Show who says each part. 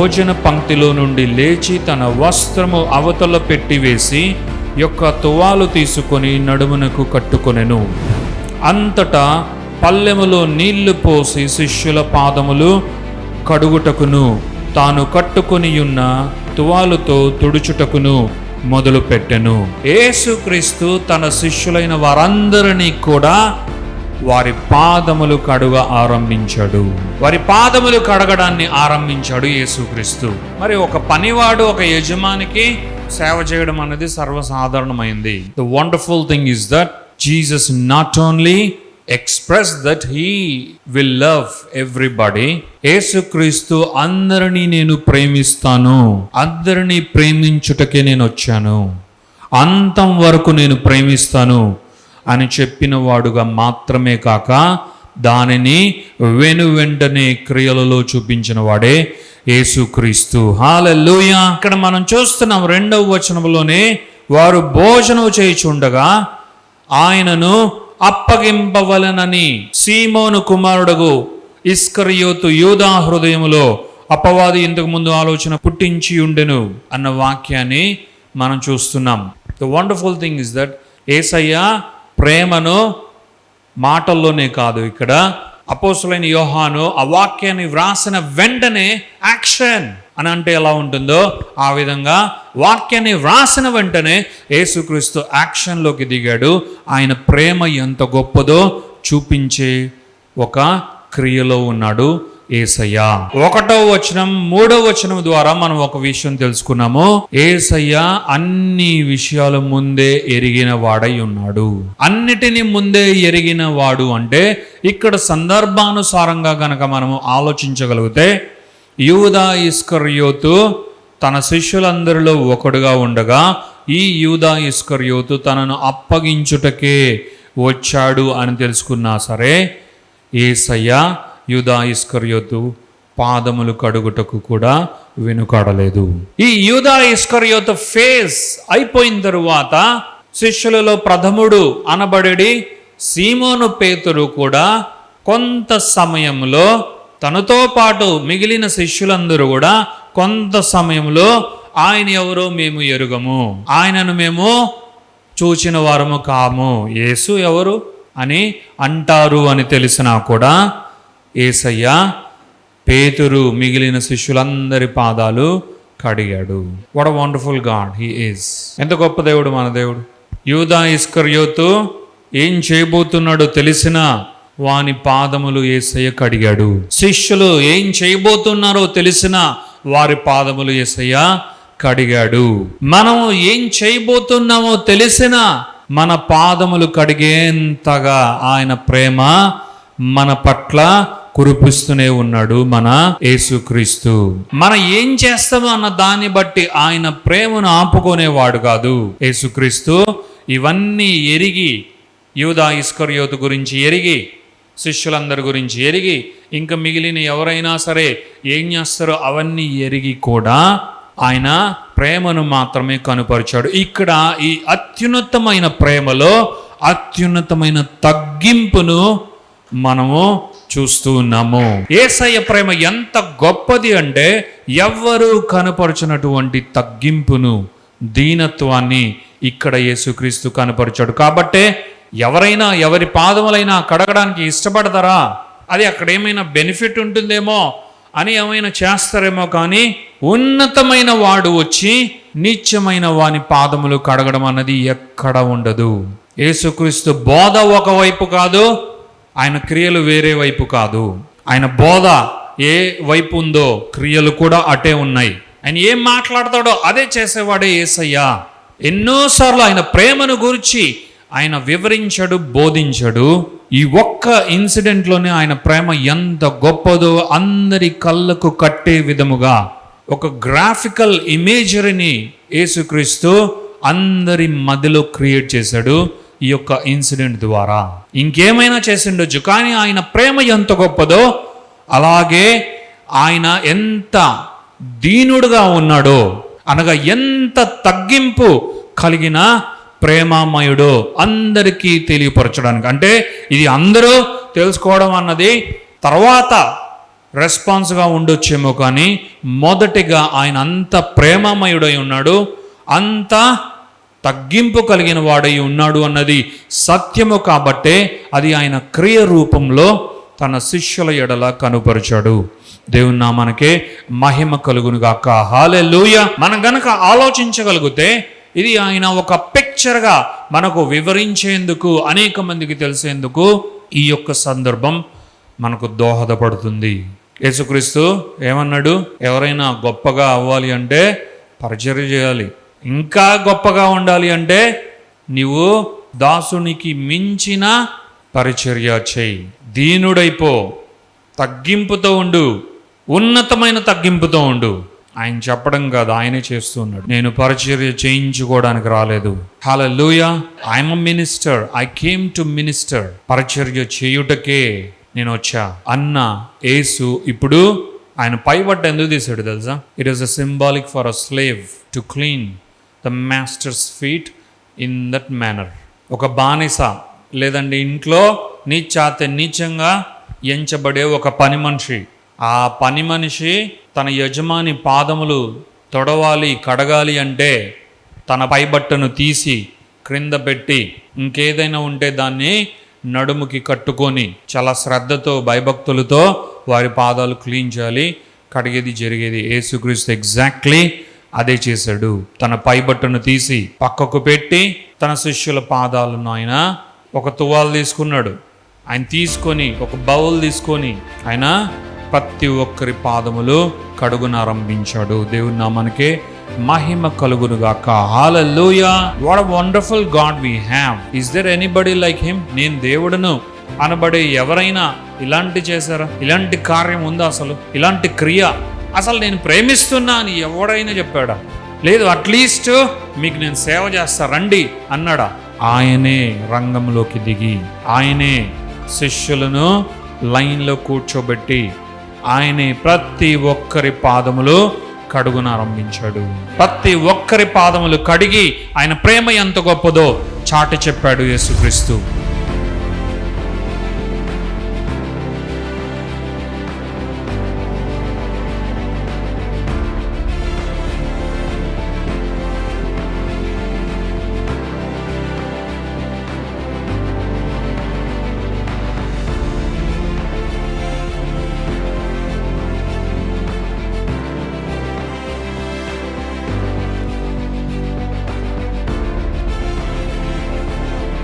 Speaker 1: భోజన పంక్తిలో నుండి లేచి తన వస్త్రము అవతల పెట్టివేసి యొక్క తువాలు తీసుకొని నడుమునకు కట్టుకొనెను. అంతటా పల్లెములో నీళ్ళు పోసి శిష్యుల పాదములు కడుగుటకును తాను కట్టుకొని ఉన్న తువాలుతో తుడుచుటకును మొదలుపెట్టెను. ఏసుక్రీస్తు యేసుక్రీస్తు తన శిష్యులైన వారందరినీ కూడా వారి పాదములు కడుగ ఆరంభించాడు. వారి పాదములు కడగడాన్ని ఆరంభించాడు యేసుక్రీస్తు. మరి ఒక పనివాడు ఒక యజమానికి సేవ చేయడం అనేది సర్వసాధారణమైంది. The wonderful thing is that Jesus not only express that he will love everybody యేసుక్రీస్తు అందరినీ నేను ప్రేమిస్తాను. అందరినీ ప్రేమించుటకే నేను వచ్చాను. అంతం వరకు నేను ప్రేమిస్తాను. అని చెప్పిన వాడుగా మాత్రమే కాక దానిని వెను వెంటనే క్రియలలో చూపించిన వాడే యేసుక్రీస్తు. హాలూయ ఇక్కడ మనం చూస్తున్నాం రెండవ వచనంలోనే వారు భోజనం చేయుచుండగా ఆయనను అప్పగింపవలనని సీమోను కుమారుడగు ఇస్కరియోతు యూదా హృదయంలో అపవాది ఇంతకు ముందు ఆలోచన పుట్టించి ఉండెను అన్న వాక్యాన్ని మనం చూస్తున్నాం. The wonderful thing is that Yesayya ప్రేమను మాటల్లోనే కాదు ఇక్కడ. అపోసులైన యోహాను ఆ వాక్యాన్ని వ్రాసిన వెంటనే యాక్షన్ అని అంటే ఎలా ఉంటుందో ఆ విధంగా వాక్యాన్ని వ్రాసిన వెంటనే యేసుక్రీస్తు యాక్షన్లోకి దిగాడు. ఆయన ప్రేమ ఎంత గొప్పదో చూపించే ఒక క్రియలో ఉన్నాడు. ఏసయ్యా. ఒకటో వచనం మూడో వచనం ద్వారా మనం ఒక విషయం తెలుసుకున్నాము. ఏసయ్య అన్ని విషయాల ముందే ఎరిగిన వాడై ఉన్నాడు. అన్నిటిని ముందే ఎరిగిన వాడు అంటే ఇక్కడ సందర్భానుసారంగా గనక మనము ఆలోచించగలిగితే యూదా ఇస్కర్యోతు తన శిష్యులందరిలో ఒకడుగా ఉండగా ఈ యూదా ఇస్కర్యోతు తనను అప్పగించుటకే వచ్చాడు అని తెలుసుకున్నా సరే ఏసయ్య యూదా ఇస్కర్యోతు పాదములు కడుగుటకు కూడా వెనుకాడలేదు. ఈ యూదా ఇస్కర్యోతు ఫేస్ అయిపోయిన తరువాత శిష్యులలో ప్రథముడు అనబడి సీమోను పేతురు కూడా కొంత సమయంలో తనతో పాటు మిగిలిన శిష్యులందరూ కూడా కొంత సమయంలో ఆయన ఎవరో మేము ఎరుగము ఆయనను మేము చూచిన వారము కాము యేసు ఎవరు అని అంటారు అని తెలిసినా కూడా ఏసయ్య పేతురు మిగిలిన శిష్యులందరి పాదాలు కడిగాడు. What wonderful God he is ఎంత గొప్ప దేవుడు మన దేవుడు. యూదా ఇస్కర్యోతు ఏం చేయబోతున్నాడో తెలిసిన వాని పాదములు ఏసయ్య కడిగాడు. శిష్యులు ఏం చేయబోతున్నారో తెలిసిన వారి పాదములు ఏసయ్య కడిగాడు. మనము ఏం చేయబోతున్నామో తెలిసిన మన పాదములు కడిగేంతగా ఆయన ప్రేమ మన పట్ల కురిపిస్తూనే ఉన్నాడు మన యేసుక్రీస్తు మనం ఏం చేస్తామో అన్న దాన్ని బట్టి ఆయన ప్రేమను ఆపుకునేవాడు కాదు. యేసుక్రీస్తు ఇవన్నీ ఎరిగి యూదా ఇస్కర్యోతు గురించి ఎరిగి శిష్యులందరి గురించి ఎరిగి ఇంకా మిగిలిన ఎవరైనా సరే ఏం చేస్తారో అవన్నీ ఎరిగి కూడా ఆయన ప్రేమను మాత్రమే కనుపరిచాడు. ఇక్కడ ఈ అత్యున్నతమైన ప్రేమలో అత్యున్నతమైన తగ్గింపును మనము చూస్తూ ఉన్నాము ఏసయ్య ప్రేమ ఎంత గొప్పది అంటే ఎవ్వరూ కనపరచినటువంటి తగ్గింపును దీనత్వాన్ని ఇక్కడ యేసుక్రీస్తు కనపరిచాడు. కాబట్టే ఎవరైనా ఎవరి పాదములైనా కడగడానికి ఇష్టపడతారా? అది అక్కడ ఏమైనా బెనిఫిట్ ఉంటుందేమో అని ఏమైనా చేస్తారేమో కానీ ఉన్నతమైన వాడు వచ్చి నిత్యమైన వాని పాదములు కడగడం అన్నది ఎక్కడ ఉండదు. యేసుక్రీస్తు బోధ ఒకవైపు కాదు ఆయన క్రియలు వేరే వైపు కాదు. ఆయన బోధ ఏ వైపు ఉందో క్రియలు కూడా అటే ఉన్నాయి. ఆయన ఏం మాట్లాడతాడో అదే చేసేవాడే ఏసయ్యా. ఎన్నోసార్లు ఆయన ప్రేమను గురించి ఆయన వివరించడు బోధించడు. ఈ ఒక్క ఇన్సిడెంట్లోనే ఆయన ప్రేమ ఎంత గొప్పదో అందరి కళ్ళకు కట్టే విధముగా ఒక గ్రాఫికల్ ఇమేజరీని యేసుక్రీస్తు అందరి మదిలో క్రియేట్ చేశాడు. ఈ యొక్క ఇన్సిడెంట్ ద్వారా. ఇంకేమైనా చేసిండొచ్చు కానీ ఆయన ప్రేమ ఎంత గొప్పదో అలాగే ఆయన ఎంత దీనుడుగా ఉన్నాడో అనగా ఎంత తగ్గింపు కలిగిన ప్రేమామయుడో అందరికీ తెలియపరచడానికి. అంటే ఇది అందరూ తెలుసుకోవడం అన్నది తర్వాత రెస్పాన్స్గా ఉండొచ్చేమో కానీ మొదటిగా ఆయన అంత ప్రేమమయుడై ఉన్నాడు అంత తగ్గింపు కలిగిన వాడై ఉన్నాడు అన్నది సత్యము కాబట్టే అది ఆయన క్రియ రూపంలో తన శిష్యుల ఎడల కనుపరిచాడు. దేవుని మనకే మహిమ కలుగునుగాక. గాక హాలెలూయ మనం గనక ఆలోచించగలిగితే ఇది ఆయన ఒక పిక్చర్గా మనకు వివరించేందుకు అనేక మందికి తెలిసేందుకు ఈ యొక్క సందర్భం మనకు దోహదపడుతుంది. యేసుక్రీస్తు ఏమన్నాడు? ఎవరైనా గొప్పగా అవ్వాలి అంటే పరిచర్య చేయాలి. ఇంకా గొప్పగా ఉండాలి అంటే నీవు దాసునికి మించిన పరిచర్య చేయి. దీనుడైపో. తగ్గింపుతో ఉండు. ఉన్నతమైన తగ్గింపుతో ఉండు. ఆయన చెప్పడం కాదు ఆయనే చేస్తున్నాడు. నేను పరిచర్య చేయించుకోవడానికి రాలేదు. Hallelujah I am minister I came to minister పరిచర్య చేయుటకే నేను వచ్చా. అన్న యేసు ఇప్పుడు ఆయన పైబట్ట ఎందుకు తీసాడు తెలుసా? It is a symbolic for a slave to clean the master's feet in that manner. ఒక బానిస లేదండి ఇంట్లో నీచాత నీచంగా ఎంచబడే ఒక పని మనిషి. ఆ పని మనిషి తన యజమాని పాదములు తొడవాలి కడగాలి అంటే తన పైబట్టను తీసి క్రింద పెట్టి ఇంకేదైనా ఉంటే దాన్ని నడుముకి కట్టుకొని చాలా శ్రద్ధతో భయభక్తులతో వారి పాదాలు క్లీన్ చేయాలి. కడిగేది జరిగేది ఏసుక్రీస్తు ఎగ్జాక్ట్లీ అదే చేశాడు. తన పైబట్టను తీసి పక్కకు పెట్టి తన శిష్యుల పాదాలను ఆయన ఒక తువాలు తీసుకున్నాడు. ఆయన తీసుకొని ఒక బౌల్ తీసుకొని ఆయన ప్రతి ఒక్కరి పాదములు కడుగునారంభించాడు దేవుని నామానికే మహిమ కలుగును గాక hallelujah what wonderful God we have is there anybody like him నేను దేవుడును అనబడే ఎవరైనా ఇలాంటి చేశారా? ఇలాంటి కార్యం ఉందా అసలు? ఇలాంటి క్రియ అసలు నేను ప్రేమిస్తున్నా అని ఎవడైనా చెప్పాడా? లేదు అట్లీస్ట్ మీకు నేను సేవ చేస్తా రండి అన్నాడా? ఆయనే రంగంలోకి దిగి ఆయనే శిష్యులను లైన్లో కూర్చోబెట్టి ఆయనే ప్రతి ఒక్కరి పాదములు కడుగునారంభించాడు ప్రతి ఒక్కరి పాదములు కడిగి ఆయన ప్రేమ ఎంత గొప్పదో చాటి చెప్పాడు యేసుక్రీస్తు.